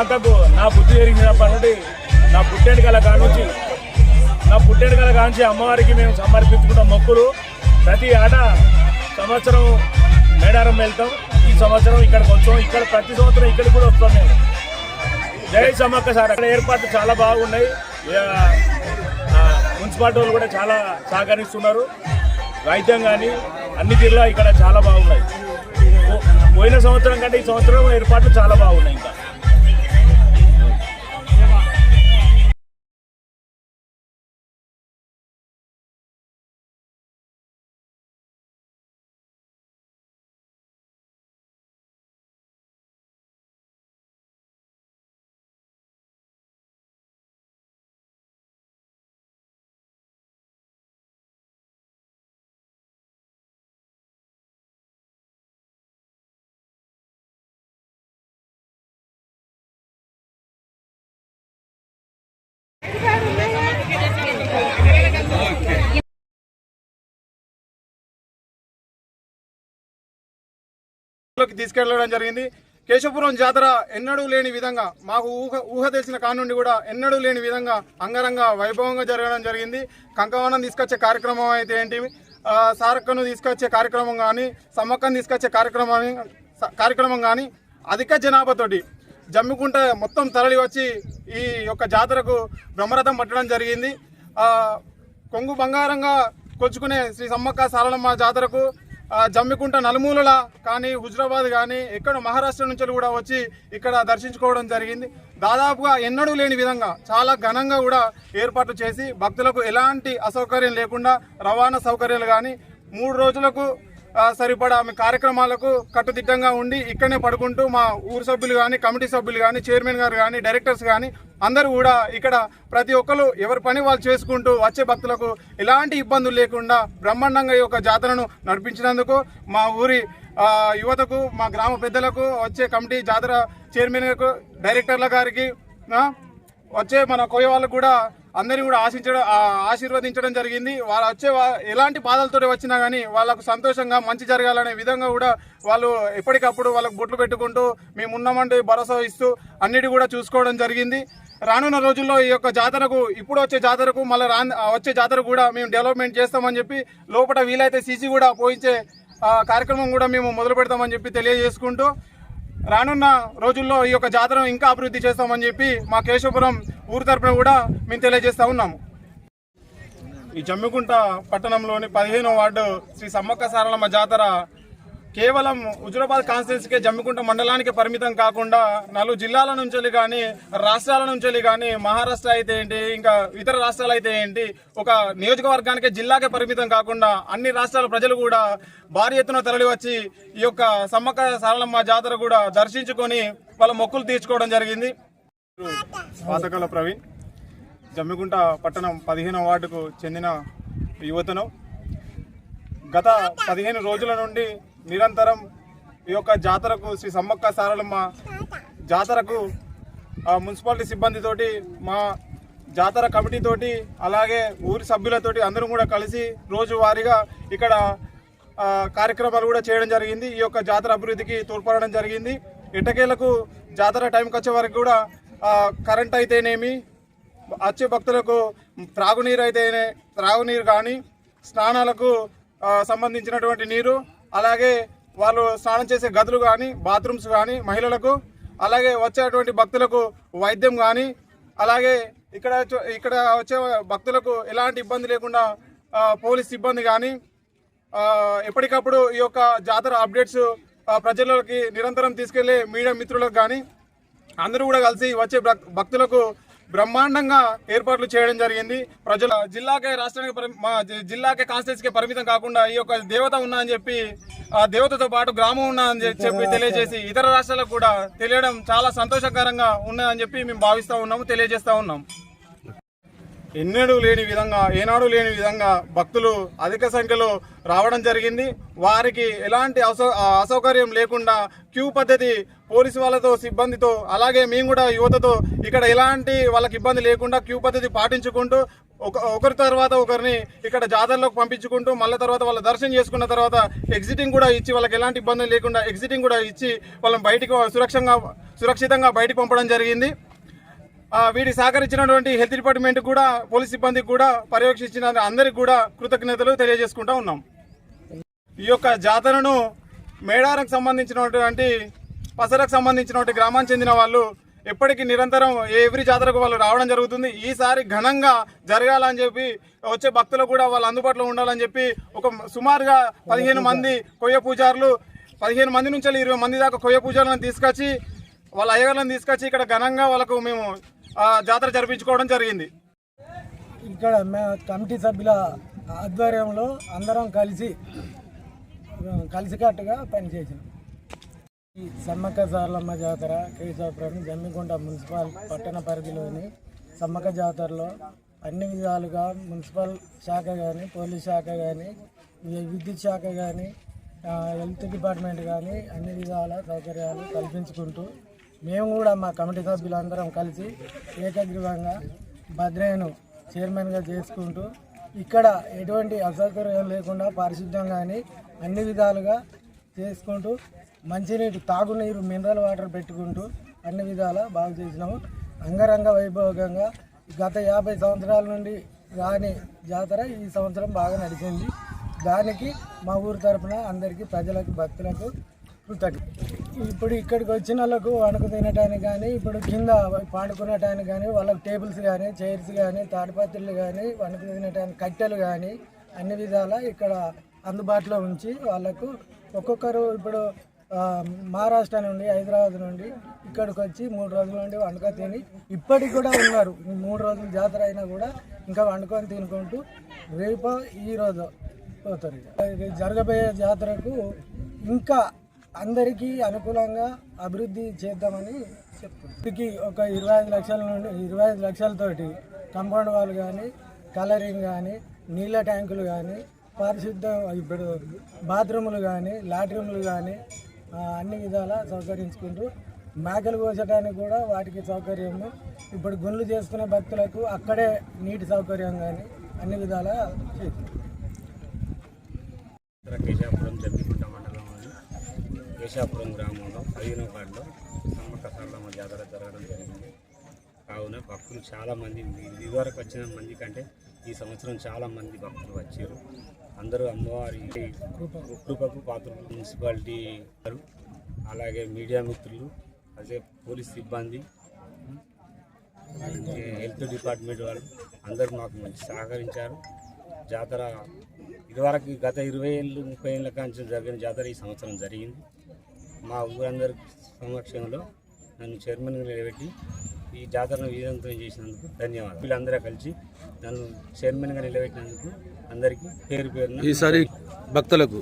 సమ్మక్కకు నా బుద్ధి జరిగినప్పటి నుండి నా పుట్టెడుకల కానుంచి నా పుట్టెడుకల కానుంచి అమ్మవారికి మేము సమర్పించుకున్న మొక్కులు ప్రతి ఆట సంవత్సరం మేడారం వెళ్తాం. ఈ సంవత్సరం ఇక్కడికి వచ్చాం ఇక్కడ ప్రతి సంవత్సరం ఇక్కడికి కూడా వస్తాం మేము. జై సమ్మక్క సార్. అక్కడ ఏర్పాట్లు చాలా బాగున్నాయి. మున్సిపాలిటీ వాళ్ళు కూడా చాలా సహకరిస్తున్నారు. వైద్యం కానీ అన్ని జిల్లా ఇక్కడ చాలా బాగున్నాయి. పో- పోయిన సంవత్సరం కంటే ఈ సంవత్సరం ఏర్పాట్లు చాలా బాగున్నాయి ఇంకా. లోకి తీసుకెళ్ళడం జరిగింది. కేశవపురం జాతర ఎన్నడూ లేని విధంగా మాకు ఊహ ఊహ తెలిసిన కానుండి కూడా ఎన్నడూ లేని విధంగా అంగరంగ వైభవంగా జరగడం జరిగింది. కంకవనం తీసుకొచ్చే కార్యక్రమం అయితే ఏంటి? సారక్కను తీసుకొచ్చే కార్యక్రమం కానీ సమ్మక్కను తీసుకొచ్చే కార్యక్రమం కార్యక్రమం కానీ అధిక జనాభాతోటి జమ్మికుంట మొత్తం తరలి వచ్చి ఈ యొక్క జాతరకు బ్రహ్మరథం పట్టడం జరిగింది. కొంగు బంగారంగా కొచ్చుకునే శ్రీ సమ్మక్క సారలమ్మ జాతరకు జమ్మికుంట నలుమూలల కానీ హుజరాబాద్ కానీ ఎక్కడ మహారాష్ట్ర నుంచి కూడా వచ్చి ఇక్కడ దర్శించుకోవడం జరిగింది. దాదాపుగా ఎన్నడూ లేని విధంగా చాలా ఘనంగా కూడా ఏర్పాట్లు చేసి భక్తులకు ఎలాంటి అసౌకర్యం లేకుండా రవాణా సౌకర్యాలు కానీ మూడు రోజులకు సరిపడా ఆమె కార్యక్రమాలకు కట్టుదిట్టంగా ఉండి ఇక్కడనే పడుకుంటూ మా ఊరు సభ్యులు కానీ కమిటీ సభ్యులు కానీ చైర్మన్ గారు కానీ డైరెక్టర్స్ కానీ అందరూ కూడా ఇక్కడ ప్రతి ఒక్కరు ఎవరి పని వాళ్ళు చేసుకుంటూ వచ్చే భక్తులకు ఎలాంటి ఇబ్బందులు లేకుండా బ్రహ్మాండంగా ఈ యొక్క జాతరను నడిపించినందుకు మా ఊరి యువతకు మా గ్రామ పెద్దలకు వచ్చే కమిటీ జాతర చైర్మన్కు డైరెక్టర్ల గారికి వచ్చే మన కోయ వాళ్ళకు కూడా అందరినీ కూడా ఆశించడం ఆశీర్వదించడం జరిగింది. వాళ్ళు వచ్చే ఎలాంటి బాధలతో వచ్చినా కానీ వాళ్ళకు సంతోషంగా మంచి జరగాలనే విధంగా కూడా వాళ్ళు ఎప్పటికప్పుడు వాళ్ళకు బొట్లు పెట్టుకుంటూ మేము ఉన్నామంటే భరోసా ఇస్తూ అన్నిటి కూడా చూసుకోవడం జరిగింది. రానున్న రోజుల్లో ఈ యొక్క జాతరకు ఇప్పుడు వచ్చే జాతరకు మళ్ళీ రా వచ్చే జాతరకు కూడా మేము డెవలప్మెంట్ చేస్తామని చెప్పి లోపల వీలైతే సీసీ కూడా పోయించే కార్యక్రమం కూడా మేము మొదలు పెడతామని చెప్పి తెలియజేసుకుంటూ రానున్న రోజుల్లో ఈ యొక్క జాతరను ఇంకా అభివృద్ధి చేస్తామని చెప్పి మా కేశవపురం ఊరు తరపున కూడా మేము తెలియజేస్తా ఉన్నాము. ఈ జమ్మికుంట పట్టణంలోని పదిహేనో వార్డు శ్రీ సమ్మక్క సారలమ్మ జాతర కేవలం హుజురాబాద్ కాన్స్టిట్యున్సీకే జమ్మికుంట మండలానికి పరిమితం కాకుండా నలుగు జిల్లాల నుంచి కానీ రాష్ట్రాల నుంచి కానీ మహారాష్ట్ర అయితే ఏంటి ఇంకా ఇతర రాష్ట్రాలు అయితే ఏంటి ఒక నియోజకవర్గానికి జిల్లాకే పరిమితం కాకుండా అన్ని రాష్ట్రాల ప్రజలు కూడా భారీ ఎత్తున తరలి వచ్చి ఈ యొక్క సమ్మక్క సారలమ్మ జాతర కూడా దర్శించుకొని వాళ్ళ మొక్కులు తీర్చుకోవడం జరిగింది. పాతకాల ప్రవీణ్ జమ్మికుంట పట్టణం పదిహేనవ వార్డుకు చెందిన యువతను గత పదిహేను రోజుల నుండి నిరంతరం ఈ యొక్క జాతరకు శ్రీ సమ్మక్క సారలమ్మ జాతరకు మున్సిపాలిటీ సిబ్బందితోటి మా జాతర కమిటీతోటి అలాగే ఊరి సభ్యులతోటి అందరం కూడా కలిసి రోజువారీగా ఇక్కడ కార్యక్రమాలు కూడా చేయడం జరిగింది. ఈ యొక్క జాతర అభివృద్ధికి తోడ్పడడం జరిగింది. ఇటకేలకు జాతర టైంకి వచ్చే వరకు కూడా కరెంట్ అయితేనేమి వచ్చే భక్తులకు త్రాగునీరు అయితేనే త్రాగునీరు కానీ స్నానాలకు సంబంధించినటువంటి నీరు అలాగే వాళ్ళు స్నానం చేసే గదులు కానీ బాత్రూమ్స్ కానీ మహిళలకు అలాగే వచ్చేటువంటి భక్తులకు వైద్యం కానీ అలాగే ఇక్కడ వచ్చే- ఇక్కడ వచ్చే భక్తులకు ఎలాంటి ఇబ్బంది లేకుండా పోలీస్ సిబ్బంది కానీ ఎప్పటికప్పుడు ఈ యొక్క జాతర అప్డేట్స్ ప్రజలకి నిరంతరం తీసుకెళ్ళే మీడియా మిత్రులకు కానీ అందరూ కూడా కలిసి వచ్చే భక్- భక్తులకు బ్రహ్మాండంగా ఏర్పాట్లు చేయడం జరిగింది. ప్రజల జిల్లాకే రాష్ట్రానికి పరి- మా జిల్లాకే కాన్స్టిట్యూన్సీకే పరిమితం కాకుండా ఈ యొక్క దేవత ఉన్నా అని చెప్పి ఆ దేవతతో పాటు గ్రామం ఉన్నా అని చెప్పి తెలియజేసి ఇతర రాష్ట్రాలకు కూడా తెలియడం చాలా సంతోషకరంగా ఉన్నదని చెప్పి మేము భావిస్తూ ఉన్నాము తెలియజేస్తూ ఉన్నాం. ఎన్నడూ లేని విధంగా ఏనాడు లేని విధంగా భక్తులు అధిక సంఖ్యలో రావడం జరిగింది. వారికి ఎలాంటి అసౌ అసౌకర్యం లేకుండా క్యూ పద్ధతి పోలీసు వాళ్ళతో సిబ్బందితో అలాగే మేము కూడా యువతతో ఇక్కడ ఎలాంటి వాళ్ళకి ఇబ్బంది లేకుండా క్యూ పద్ధతి పాటించుకుంటూ ఒక ఒకరి తర్వాత ఒకరిని ఇక్కడ జాతరలోకి పంపించుకుంటూ మళ్ళీ తర్వాత వాళ్ళ దర్శనం చేసుకున్న తర్వాత ఎగ్జిటింగ్ కూడా ఇచ్చి వాళ్ళకి ఎలాంటి ఇబ్బందులు లేకుండా ఎగ్జిటింగ్ కూడా ఇచ్చి వాళ్ళని బయటికి సురక్షంగా సురక్షితంగా బయటికి పంపడం జరిగింది. ఆ, సహకరించినటువంటి హెల్త్ డిపార్ట్మెంట్ కూడా పోలీస్ సిబ్బందికి కూడా పర్యవేక్షించిన అందరికి కూడా కృతజ్ఞతలు తెలియజేసుకుంటూ ఉన్నాం. ఈ యొక్క జాతరను మేడారంకు సంబంధించినటువంటి పసరకు సంబంధించినటువంటి గ్రామానికి చెందిన వాళ్ళు ఎప్పటికీ నిరంతరం ఎవ్రీ జాతరకు వాళ్ళు రావడం జరుగుతుంది. ఈసారి ఘనంగా జరగాలని చెప్పి వచ్చే భక్తులు కూడా వాళ్ళు అందుబాటులో ఉండాలని చెప్పి ఒక సుమారుగా పదిహేను మంది కొయ్య పూజారులు పదిహేను మంది నుంచి ఇరవై మంది దాకా కొయ్య పూజారులను తీసుకొచ్చి వాళ్ళ అయ్యగారులను తీసుకొచ్చి ఇక్కడ ఘనంగా వాళ్ళకు మేము జాతర జరిపించుకోవడం జరిగింది. ఇక్కడ మా కమిటీ సభ్యుల ఆధ్వర్యంలో అందరం కలిసి కలిసికట్టుగా పనిచేసాం. ఈ సమ్మక్క సార్లమ్మ జాతర కేశవపురం జమ్మికుంట మున్సిపల్ పట్టణ పరిధిలోని సమ్మక్క జాతరలో అన్ని విధాలుగా మున్సిపల్ శాఖ కానీ పోలీస్ శాఖ కానీ విద్యుత్ శాఖ కానీ హెల్త్ డిపార్ట్మెంట్ కానీ అన్ని విధాల సౌకర్యాలు కల్పించుకుంటూ మేము కూడా మా కమిటీ సభ్యులందరం కలిసి ఏకగ్రీవంగా భద్రయ్యను చైర్మన్గా చేసుకుంటూ ఇక్కడ ఎటువంటి అసౌకర్యం లేకుండా పారిశుద్ధ్యం కానీ అన్ని విధాలుగా చేసుకుంటూ మంచినీటి తాగునీరు మినరల్ వాటర్ పెట్టుకుంటూ అన్ని విధాలా బాగు చేసినాము. అంగరంగ వైభవంగా గత యాభై సంవత్సరాల నుండి రాని జాతర ఈ సంవత్సరం బాగా నడిచింది. దానికి మా ఊరు తరపున అందరికీ ప్రజలకు భక్తులకు ఇప్పుడు ఇక్కడికి వచ్చిన వాళ్ళకు వణుకు తినటానికి కానీ ఇప్పుడు కింద పాడుకునటానికి కానీ వాళ్ళకి టేబుల్స్ కానీ చైర్స్ కానీ తాడిపత్రులు కానీ వణుకు తినటానికి కట్టెలు కానీ అన్ని విధాల ఇక్కడ అందుబాటులో ఉంచి వాళ్ళకు ఒక్కొక్కరు ఇప్పుడు మహారాష్ట్ర నుండి హైదరాబాద్ నుండి ఇక్కడికి వచ్చి మూడు రోజుల నుండి వండుకొని తిని ఇప్పటికి కూడా ఉన్నారు. మూడు రోజులు జాతర అయినా కూడా ఇంకా వండుకొని తినుకుంటూ రేపు ఈ రోజు పోతారు. జరగబోయే జాతరకు ఇంకా అందరికీ అనుకూలంగా అభివృద్ధి చేద్దామని చెప్తుంది ఒక ఇరవై ఐదు లక్షల నుండి ఇరవై ఐదు లక్షలతోటి కంపౌండ్ వాళ్ళు కానీ కలరింగ్ కానీ నీళ్ళ ట్యాంకులు కానీ పారిశుద్ధ ఇప్పుడు బాత్రూములు కానీ లాట్రూములు కానీ అన్ని విధాలా సౌకరించుకుంటూ మేకలు కోసడానికి కూడా వాటికి సౌకర్యము. ఇప్పుడు గుండ్లు చేసుకునే భక్తులకు అక్కడే నీటి సౌకర్యం కానీ అన్ని విధాలా చేస్తుంది ఉత్తర కేశాపురం జమ్మికుంట మండలంలోని కేశాపురం గ్రామంలో పదిహేనో వార్డులో సమ్మక్క సారలమ్మ జాతర జరగడం జరిగింది. కావున భక్తులు చాలామంది ఇదివరకు వచ్చిన మంది కంటే ఈ సంవత్సరం చాలామంది భక్తులు వచ్చారు. అందరూ అమ్మవారి కృపకు పాత్రలు. మున్సిపాలిటీ వారు, అలాగే మీడియా మిత్రులు అదే పోలీస్ సిబ్బంది హెల్త్ డిపార్ట్మెంట్ వాళ్ళు అందరూ మాకు మంచి సహకరించారు. జాతర ఇదివరకు గత ఇరవై ఏళ్ళు ముప్పై ఏళ్ళ కాంచి జరిగిన జాతర ఈ సంవత్సరం జరిగింది. మా ఊరందరి సమక్షంలో నన్ను చైర్మన్గా నిలబెట్టి ఈ జాతరను విజయవంతం చేసినందుకు ధన్యవాదాలు. వీళ్ళందరూ కలిసి నన్ను చైర్మన్గా నిలబెట్టినందుకు అందరికీ పేరు పేరున ఈసారి భక్తులకు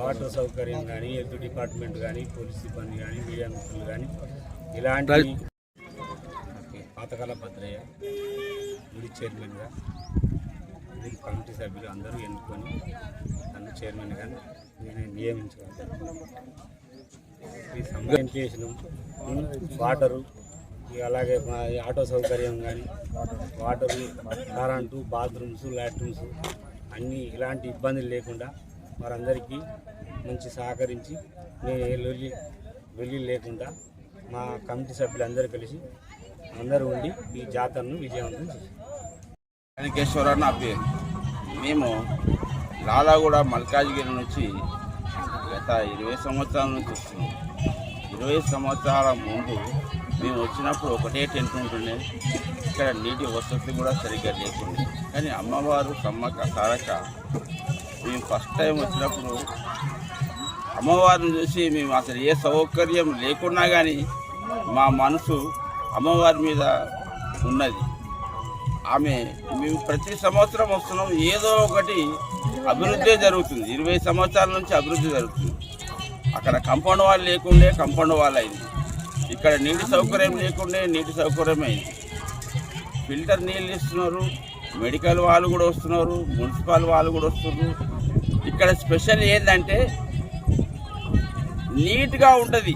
వాటర్ సౌకర్యం కానీ హెల్త్ డిపార్ట్మెంట్ కానీ పోలీస్ సిబ్బంది కానీ మీడియా మిత్రులు కానీ ఇలాంటి పాతకాల భద్రయ్య గుడి చైర్మన్గా కమిటీ సభ్యులు అందరూ ఎన్నుకొని నన్ను చైర్మన్గా నేను నియమించగలను. ఈ చేసినాం వాటరు అలాగే మా ఆటో సౌకర్యం కానీ వాటరు కరెంటు బాత్రూమ్స్ లాట్రూమ్స్ అన్నీ ఇలాంటి ఇబ్బందులు లేకుండా వారందరికీ మంచి సహకరించి నేను ఏ లొల్లి లొల్లి లేకుండా మా కమిటీ సభ్యులందరూ కలిసి అందరూ ఉండి ఈ జాతరను విజయవంతం చేశారు వెంకటేశ్వరరావు నా పేరు. మేము లాలాగూడ మల్కాజ్గిరి నుంచి గత ఇరవై సంవత్సరాల నుంచి వస్తుంది ఇరవై సంవత్సరాల ముందు మేము వచ్చినప్పుడు ఒకటే టెంట్ ఉంటుండే. ఇక్కడ నీటి వసతి కూడా సరిగ్గా లేకుండే. కానీ అమ్మవారు సమ్మక సారక మేము ఫస్ట్ టైం వచ్చినప్పుడు అమ్మవారిని చూసి మేము అసలు ఏ సౌకర్యం లేకున్నా కానీ మా మనసు అమ్మవారి మీద ఉన్నది. ఆమె మేము ప్రతి సంవత్సరం వస్తున్నాం. ఏదో ఒకటి అభివృద్ధి జరుగుతుంది. ఇరవై సంవత్సరాల నుంచి అభివృద్ధి జరుగుతుంది. అక్కడ కంపౌండ్ వాళ్ళు లేకుండే కంపౌండ్ వాళ్ళు అయింది. ఇక్కడ నీటి సౌకర్యం లేకుండే నీటి సౌకర్యం అయింది. ఫిల్టర్ నీళ్ళు ఇస్తున్నారు. మెడికల్ వాళ్ళు కూడా వస్తున్నారు. మున్సిపల్ వాళ్ళు కూడా వస్తున్నారు. ఇక్కడ స్పెషల్ ఏంటంటే నీట్గా ఉంటుంది.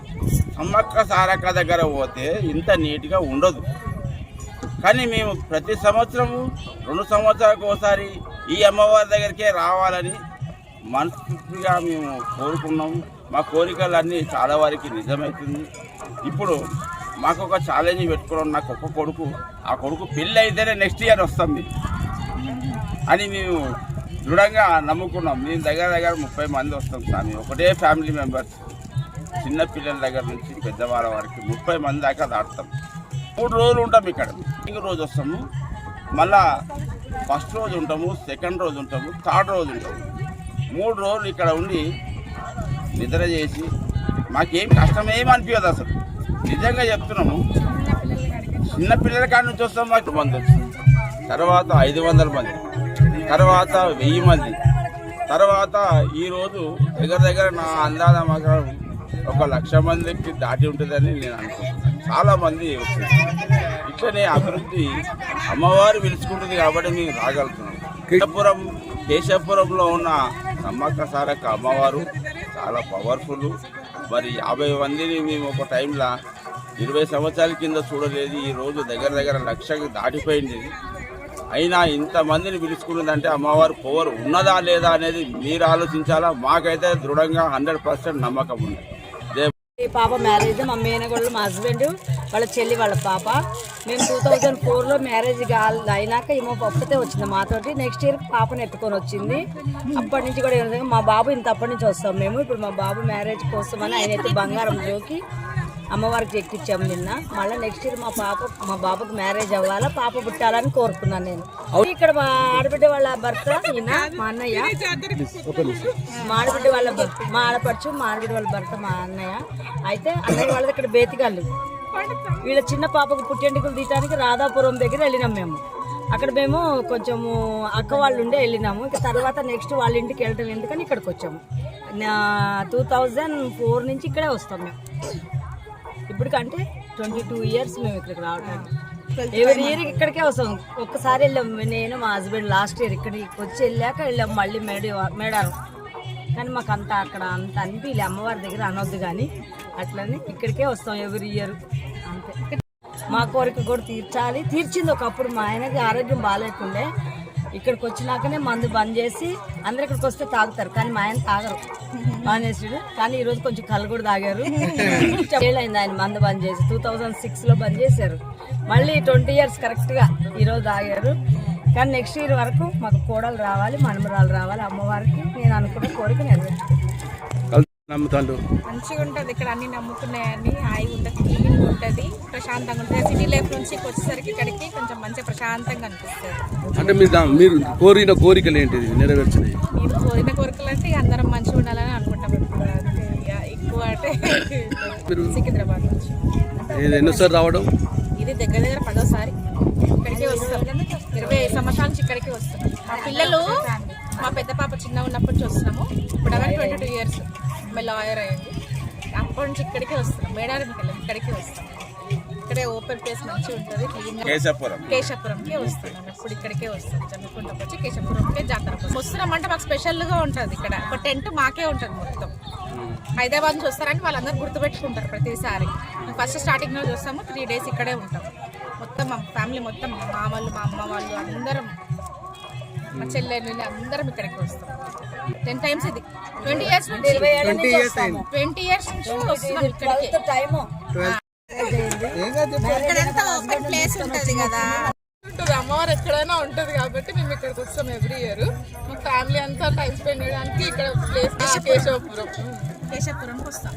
సమ్మక్క సారక్క దగ్గర పోతే ఇంత నీట్గా ఉండదు. కానీ మేము ప్రతి సంవత్సరము రెండు సంవత్సరాలకు ఒకసారి ఈ అమ్మవారి దగ్గరికే రావాలని మనస్ఫూర్తిగా మేము కోరుకున్నాము. మా కోరికలన్నీ చాలా వారికి నిజమవుతుంది. ఇప్పుడు మాకు ఒక ఛాలెంజ్ పెట్టుకున్నాం. నాకు ఒక కొడుకు ఆ కొడుకు పెళ్ళి అయితేనే నెక్స్ట్ ఇయర్ వస్తుంది అని మేము దృఢంగా నమ్ముకున్నాం. మేము దగ్గర దగ్గర ముప్పై మంది వస్తాం స్వామి. ఒకటే ఫ్యామిలీ మెంబర్స్ చిన్న పిల్లల దగ్గర నుంచి పెద్దవాళ్ళ వరకు ముప్పై మంది దాకా దాటుతాం. మూడు రోజులు ఉంటాం ఇక్కడ. ఇంకో రోజు వస్తాము. మళ్ళా ఫస్ట్ రోజు ఉంటాము సెకండ్ రోజు ఉంటాము థర్డ్ రోజు ఉంటాము. మూడు రోజులు ఇక్కడ ఉండి నిద్ర చేసి మాకేం కష్టమేమి అనిపించదు అసలు. నిజంగా చెప్తున్నాము చిన్న పిల్లల కాడ నుంచి వస్తాం మాకు. మంది తర్వాత ఐదు వందల మంది తర్వాత వెయ్యి మంది తర్వాత ఈరోజు దగ్గర దగ్గర నా అందాల మాకు ఒక లక్ష మందికి దాటి ఉంటుందని నేను అనుకుంటున్నాను. చాలా మంది ఇట్లనే అభివృద్ధి అమ్మవారు పిలుచుకుంటుంది కాబట్టి మేము రాగలుగుతున్నాం. కేశపురం కేశపురంలో ఉన్న సమ్మక్క సారక్క అమ్మవారు చాలా పవర్ఫుల్ మరి యాభై మందిని మేము ఒక టైంలో ఇరవై సంవత్సరాల కింద చూడలేదు. ఈ రోజు దగ్గర దగ్గర లక్షకు దాటిపోయింది. అయినా ఇంతమందిని పిలుచుకున్నదంటే అమ్మవారు పవర్ ఉన్నదా లేదా అనేది మీరు ఆలోచించాలా? మాకైతే దృఢంగా హండ్రెడ్ పర్సెంట్ నమ్మకం ఉంది. పాప మ్యారేజ్ మా మేనగోళ్ళు మా హస్బెండ్ వాళ్ళ చెల్లి వాళ్ళ పాప. మేము టూ థౌజండ్ ఫోర్లో మ్యారేజ్ అయినాక ఏమో ఒక్కతే వచ్చింది మాతోటి. నెక్స్ట్ ఇయర్ పాపను ఎత్తుకొని వచ్చింది. అప్పటి నుంచి కూడా మా బాబు ఇంత అప్పటి నుంచి వస్తాం మేము. ఇప్పుడు మా బాబు మ్యారేజ్ కోసమని ఆయన అయితే బంగారం జోకి అమ్మవారికి ఎక్కిచ్చాము నిన్న. మళ్ళీ నెక్స్ట్ ఇయర్ మా పాప మా బాబుకి మ్యారేజ్ అవ్వాలా పాప పుట్టాలని కోరుకున్నాను నేను. ఇక్కడ మా ఆడబిడ్డ వాళ్ళ భర్త ఈయన మా అన్నయ్య. మా ఆడబిడ్డ వాళ్ళ భర్త మా ఆడపడుచు మా ఆడబిడ్డ వాళ్ళ భర్త మా అన్నయ్య. అయితే అన్నయ్య వాళ్ళది ఇక్కడ బేతిగాళ్ళు వీళ్ళ చిన్న పాపకు పుట్టెంటుకలు తీయడానికి రాధాపురం దగ్గర వెళ్ళినాం మేము. అక్కడ మేము కొంచెము అక్క వాళ్ళు ఉండే వెళ్ళినాము. ఇక తర్వాత నెక్స్ట్ వాళ్ళ ఇంటికి వెళ్ళటం ఎందుకని ఇక్కడికి వచ్చాము. టూ థౌజండ్ ఫోర్ నుంచి ఇక్కడే వస్తాం మేము. ఇప్పటికంటే ట్వంటీ టూ ఇయర్స్ మేము ఇక్కడికి రావడానికి ఎవరి ఇయర్ ఇక్కడికే వస్తాం. ఒక్కసారి వెళ్ళాం. నేను మా హస్బెండ్ లాస్ట్ ఇయర్ ఇక్కడికి వచ్చి వెళ్ళాక వెళ్ళాం మళ్ళీ మేడ మేడారం. కానీ మాకు అంత అక్కడ అంత అనిపించలే అమ్మవారి దగ్గర అనొద్దు కానీ అట్లనే ఇక్కడికే వస్తాం ఎవరి ఇయర్ అంతే. మా కోరిక కూడా తీర్చాలి. తీర్చింది ఒకప్పుడు మా ఆయనకి ఆరోగ్యం బాగాలేకుండే. ఇక్కడికి వచ్చినాకనే మందు బంద్ చేసి అందరు ఇక్కడికి వస్తే తాగుతారు. కానీ మా ఆయన తాగరు. మానేసాడు కానీ ఈరోజు కొంచెం కళ్ళు కూడా తాగారు. ఏళ్ళైంది ఆయన మందు బంద్ చేసి. టూ థౌజండ్ సిక్స్లో బంద్ చేశారు. మళ్ళీ ట్వంటీ ఇయర్స్ కరెక్ట్గా ఈరోజు తాగారు. కానీ నెక్స్ట్ ఇయర్ వరకు మాకు కోడలు రావాలి మనమరాలు రావాలి. అమ్మవారికి నేను అనుకున్న కోరిక నెరవేర్చుకుంటాను. నమ్ముతాండు. మంచిగా ఉంటుంది ఇక్కడ అన్ని నమ్ముకున్నాయని హాయిగా ఉంటుంది క్లీన్ ఉంటుంది ప్రశాంతంగా ఉంటుంది. సిటీ లైఫ్ నుంచి వచ్చేసరికి ఇక్కడికి కొంచెం మంచిగా ప్రశాంతంగా అనిపిస్తుంది. అంటే మీరు మీరు కోరిన కోరికలు ఏంటిది? నెరవేర్చినాయి నేను కోరిన కోరికలు అంటే అందరం మంచిగా ఉండాలని అనుకుంటాం ఎక్కువ అంటే సికింద్రాబాద్ నుంచి. ఇది ఎన్నోసారి రావడం? ఇది దగ్గర దగ్గర పదోసారి. ఇక్కడికే వస్తాం. ఇరవై ఐదు సంవత్సరాల నుంచి ఇక్కడికే వస్తాం. మా పిల్లలు మా పెద్ద పాప చిన్న ఉన్నప్పటి నుంచి వస్తున్నాము. ఇప్పుడు అవన్నీ ట్వంటీ టూ ఇయర్స్ ఆమె లాయర్ అయింది అప్పటి నుంచి ఇక్కడికే వస్తున్నాం. మేడారంకి వెళ్ళాం. ఇక్కడికే వస్తాం. ఇక్కడే ఓపెన్ ప్లేస్ మంచిగా ఉంటుంది. క్లీన్ కేశపురం కేశపురంకే వస్తున్నాం ఎప్పుడు ఇక్కడికే వస్తాం. జమ్మికుంటకు వచ్చి కేశపురంకే జాతర వస్తున్నాం అంటే మాకు స్పెషల్గా ఉంటుంది ఇక్కడ. ఒక టెంట్ మాకే ఉంటుంది మొత్తం. హైదరాబాద్ నుంచి వస్తారని వాళ్ళందరూ గుర్తుపెట్టుకుంటారు ప్రతిసారి. మేము ఫస్ట్ స్టార్టింగ్ రోజు వస్తాము. త్రీ డేస్ ఇక్కడే ఉంటాం. మొత్తం మా ఫ్యామిలీ మొత్తం మా మామలు మా అమ్మ వాళ్ళు అందరం మా చెల్లెళ్ళు అందరం ఇక్కడికి వస్తాం. టెన్ టైమ్స్ ఇది. ట్వంటీ ఇయర్స్ నుంచి ట్వంటీ ఇయర్స్ నుంచి వస్తున్నాం ఇక్కడికి. ఓపెన్ ప్లేస్ ఉంటుంది కదా. ఉంటుంది. అమ్మవారు ఎక్కడైనా ఉంటుంది కాబట్టి మేము ఇక్కడికి వస్తాం ఎవ్రీ ఇయర్ మా ఫ్యామిలీ అంతా టైం స్పెండ్ చేయడానికి ఇక్కడ ప్లేస్ కేశవపురం. కేశపురంకి వస్తాం.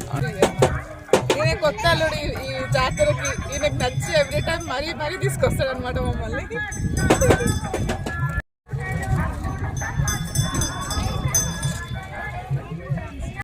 ఈయన కొత్త అల్లుడు ఈ- ఈ జాతరకి ఈయనకు నచ్చి ఎవ్రీ టైం మరీ మరీ తీసుకొస్తాడు అనమాట మమ్మల్ని.